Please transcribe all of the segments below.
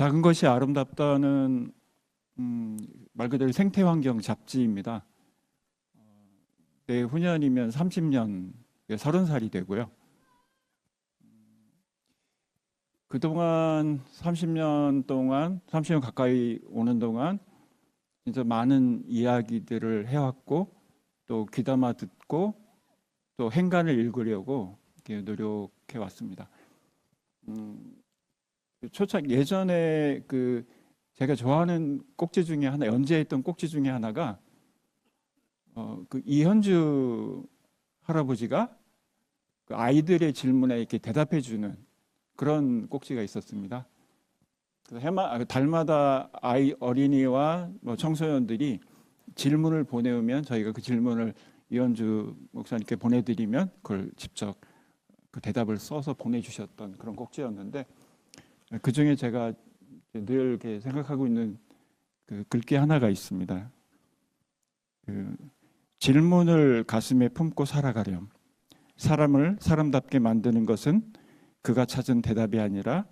작은 것이 아름답다는 음, 말 그대로 생태 환경 잡지입니다. 어, 내후년이면 30년, 30살이 되고요. 음, 그동안 30년 동안, 30년 가까이 오는 동안 진짜 많은 이야기들을 해왔고 또 귀담아 듣고 또 행간을 읽으려고 노력해 왔습니다. 음, 초창 예전에 그 제가 좋아하는 꼭지 중에 하나 연재했던 꼭지 중에 하나가 어, 그 이현주 할아버지가 그 아이들의 질문에 이렇게 대답해 주는 그런 꼭지가 있었습니다. 그래서 해마, 아, 달마다 아이 어린이와 뭐 청소년들이 질문을 보내오면 저희가 그 질문을 이현주 목사님께 보내드리면 그걸 직접 그 대답을 써서 보내주셨던 그런 꼭지였는데 그 중에 제가 늘 이렇게 생각하고 있는 그 글귀 하나가 있습니다. 그 질문을 가슴에 품고 살아가렴. 사람을 사람답게 만드는 것은 그가 찾은 대답이 아니라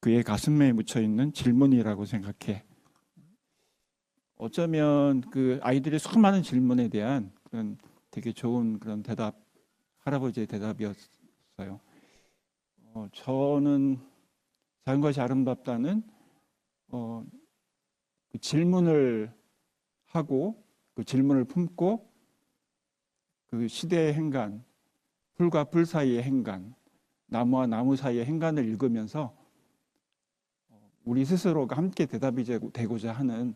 그의 가슴에 묻혀 있는 질문이라고 생각해. 어쩌면 그 아이들의 수많은 질문에 대한 그런 되게 좋은 그런 대답, 할아버지의 대답이었어요. 어, 저는 작은 것이 아름답다는 어, 그 질문을 하고 그 질문을 품고 그 시대의 행간, 풀과 풀 사이의 행간, 나무와 나무 사이의 행간을 읽으면서 어, 우리 스스로가 함께 대답이 되고- 되고자 하는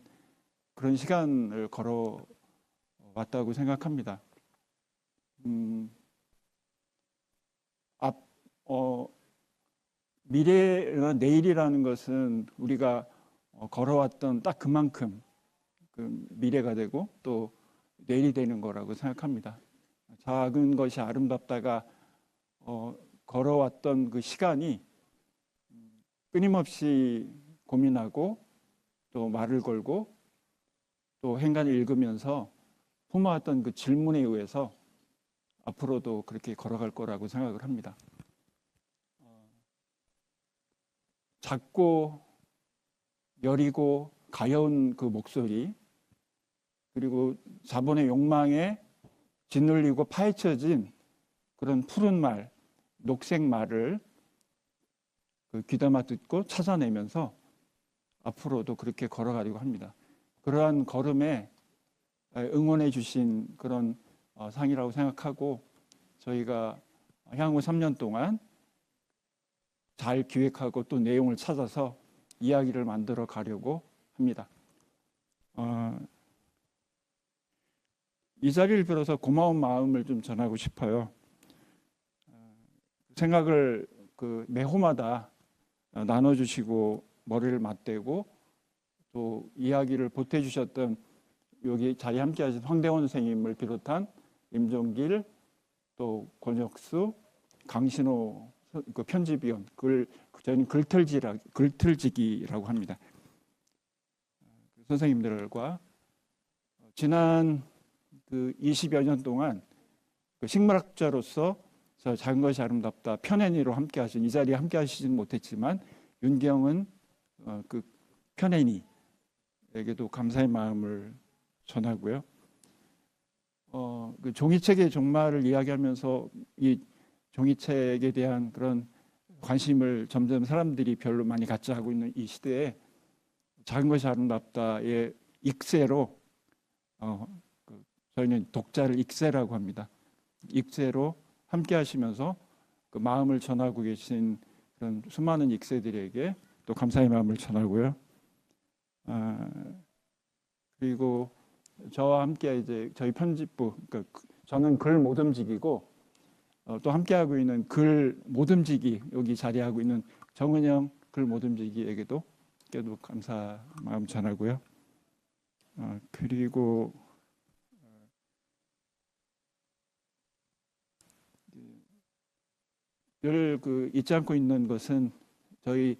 그런 시간을 걸어 왔다고 생각합니다. 음, 앞, 어, 미래나 내일이라는 것은 우리가 어, 걸어왔던 딱 그만큼 그 미래가 되고 또 내일이 되는 거라고 생각합니다. 작은 것이 아름답다가 어, 걸어왔던 그 시간이 음, 끊임없이 고민하고 또 말을 걸고 또 행간을 읽으면서 품어왔던 그 질문에 의해서 앞으로도 그렇게 걸어갈 거라고 생각을 합니다. 어, 작고 여리고 가여운 그 목소리 그리고 자본의 욕망에 짓눌리고 파헤쳐진 그런 푸른 말, 녹색 말을 그 귀담아 듣고 찾아내면서 앞으로도 그렇게 걸어가려고 합니다. 그러한 걸음에 응원해 주신 그런 어, 상이라고 생각하고 저희가 향후 3년 동안 잘 기획하고 또 내용을 찾아서 이야기를 만들어 가려고 합니다. 어, 이 자리를 빌어서 고마운 마음을 좀 전하고 싶어요. 어, 생각을 그 매호마다 어, 나눠주시고 머리를 맞대고 또 이야기를 보태주셨던 여기 자리 함께하신 황대원 선생님을 비롯한 임종길 또 권혁수 강신호 선- 그 편집위원 글 저희는 글틀지라 글틀지기라고 합니다. 그 선생님들과 지난 그 20여 년 동안 그 식물학자로서 저 작은 것이 아름답다 편애니로 함께 하신 이 자리에 함께 하시지는 못했지만 윤경은 어, 그 편애니에게도 감사의 마음을 전하고요. 어, 그 종이책의 종말을 이야기하면서 이 종이책에 대한 그런 관심을 점점 사람들이 별로 많이 갖지 하고 있는 이 시대에 작은 것이 아름답다의 익세로 어, 그 저희는 독자를 익세라고 합니다. 익세로 함께 하시면서 그 마음을 전하고 계신 그런 수많은 익세들에게 또 감사의 마음을 전하고요. 아, 그리고 저와 함께 이제 저희 편집부, 그러니까 저는 글 못 움직이고 어, 또 함께하고 있는 글못 움직이 여기 자리하고 있는 정은영 글못 움직이에게도 께도 감사 마음 전하고요. 어, 그리고 늘 그 잊지 않고 있는 것은 저희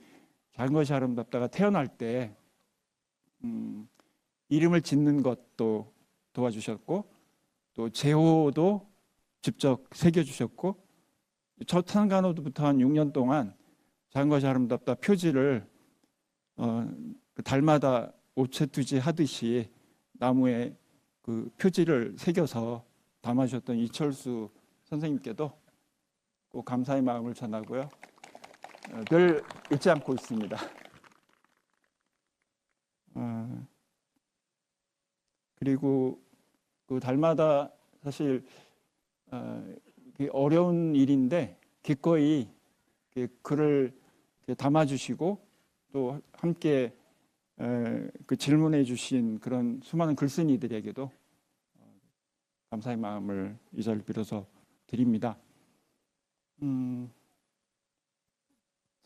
작은 것이 아름답다가 태어날 때 음, 이름을 짓는 것도 도와주셨고 또 제호도 직접 새겨주셨고 첫 탄간호부터 한 6년 동안 작은 것이 아름답다 표지를 어, 그 달마다 오체투지 하듯이 나무에 그 표지를 새겨서 담아주셨던 이철수 선생님께도 꼭 감사의 마음을 전하고요. 어, 늘 잊지 않고 있습니다. 어, 그리고 그 달마다 사실 어, 어려운 일인데 기꺼이 글을 이렇게 담아주시고 또 함께 에, 그 질문해 주신 그런 수많은 글쓴이들에게도 어, 감사의 마음을 이 자리를 빌어서 드립니다. 음,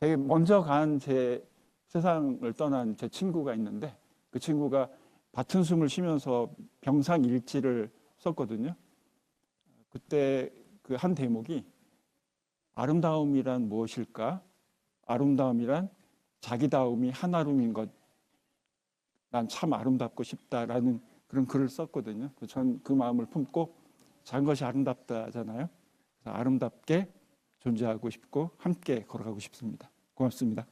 제가 먼저 간 제 세상을 떠난 제 친구가 있는데 그 친구가 밭은 숨을 쉬면서 병상 일지를 썼거든요. 그때 그 한 대목이 아름다움이란 무엇일까? 아름다움이란 자기다움이 하나룸인 것. 난 참 아름답고 싶다라는 그런 글을 썼거든요. 전 그 마음을 품고 작은 것이 아름답다잖아요. 아름답게 존재하고 싶고 함께 걸어가고 싶습니다. 고맙습니다.